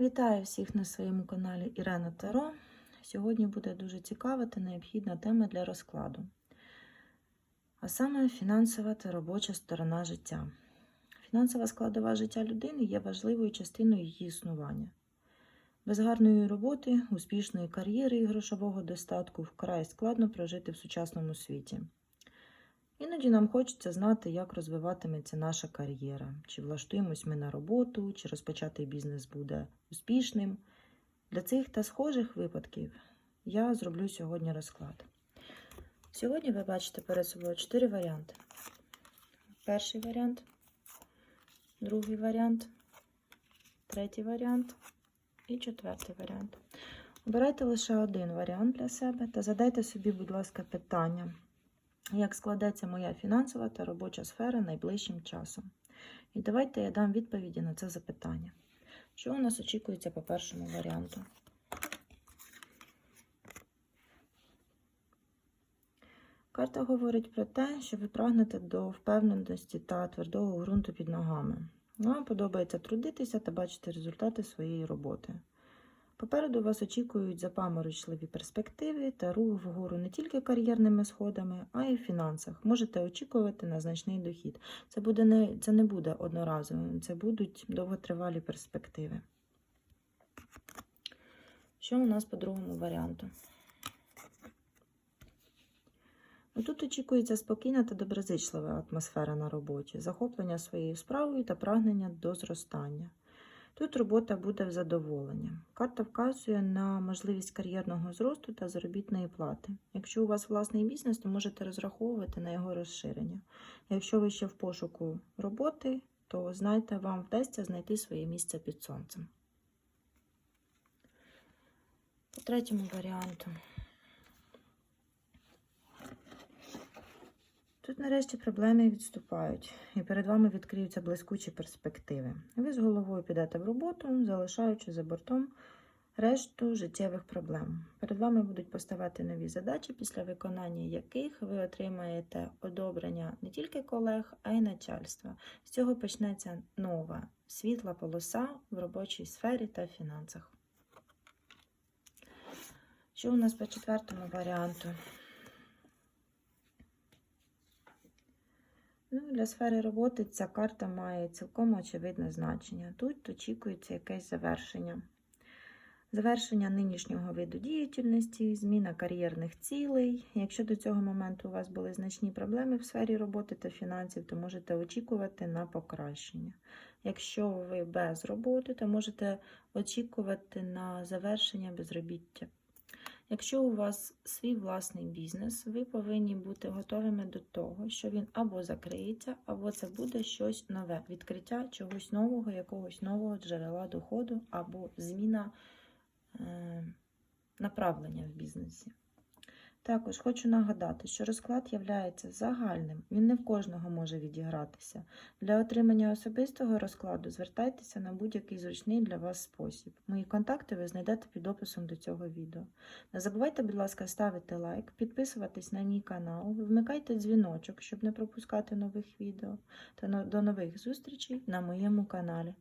Вітаю всіх на своєму каналі Ірена Таро. Сьогодні буде дуже цікава та необхідна тема для розкладу. А саме фінансова та робоча сторона життя. Фінансова складова життя людини є важливою частиною її існування. Без гарної роботи, успішної кар'єри і грошового достатку вкрай складно прожити в сучасному світі. Іноді нам хочеться знати, як розвиватиметься наша кар'єра, чи влаштуємось ми на роботу, чи розпочатий бізнес буде успішним. Для цих та схожих випадків я зроблю сьогодні розклад. Сьогодні ви бачите перед собою чотири варіанти. Перший варіант, другий варіант, третій варіант і четвертий варіант. Обирайте лише один варіант для себе та задайте собі, будь ласка, питання як складеться моя фінансова та робоча сфера найближчим часом. І давайте я дам відповіді на це запитання. Що у нас очікується по першому варіанту? Карта говорить про те, що ви прагнете до впевненості та твердого ґрунту під ногами. Вам подобається трудитися та бачити результати своєї роботи. Попереду вас очікують запаморочливі перспективи та рух вгору не тільки кар'єрними сходами, а й в фінансах. Можете очікувати на значний дохід. Це, буде не, це не буде одноразовим, це будуть довготривалі перспективи. Що у нас по другому варіанту? Ну, Тут очікується спокійна та доброзичлива атмосфера на роботі, захоплення своєю справою та прагнення до зростання. Тут робота буде в задоволення. Карта вказує на можливість кар'єрного зросту та заробітної плати. Якщо у вас власний бізнес, то можете розраховувати на його розширення. Якщо ви ще в пошуку роботи, то знайте, вам вдасться знайти своє місце під сонцем. По третьому варіанту. Тут нарешті проблеми відступають, і перед вами відкриються блискучі перспективи. Ви з головою підете в роботу, залишаючи за бортом решту життєвих проблем. Перед вами будуть поставати нові задачі, після виконання яких ви отримаєте одобрення не тільки колег, а й начальства. З цього почнеться нова світла полоса в робочій сфері та фінансах. Що у нас по четвертому варіанту? Ну, Для сфери роботи ця карта має цілком очевидне значення. Тут очікується якесь завершення. Завершення нинішнього виду діяльності, зміна кар'єрних цілей. Якщо до цього моменту у вас були значні проблеми в сфері роботи та фінансів, то можете очікувати на покращення. Якщо ви без роботи, то можете очікувати на завершення безробіття. Якщо у вас свій власний бізнес, ви повинні бути готовими до того, що він або закриється, або це буде щось нове, відкриття чогось нового, якогось нового джерела доходу, або зміна е, направлення в бізнесі. Також хочу нагадати, що розклад є загальним, він не в кожного може відігратися. Для отримання особистого розкладу звертайтеся на будь-який зручний для вас спосіб. Мої контакти ви знайдете під описом до цього відео. Не забувайте, будь ласка, ставити лайк, підписуватись на мій канал, вмикайте дзвіночок, щоб не пропускати нових відео. Та до нових зустрічей на моєму каналі.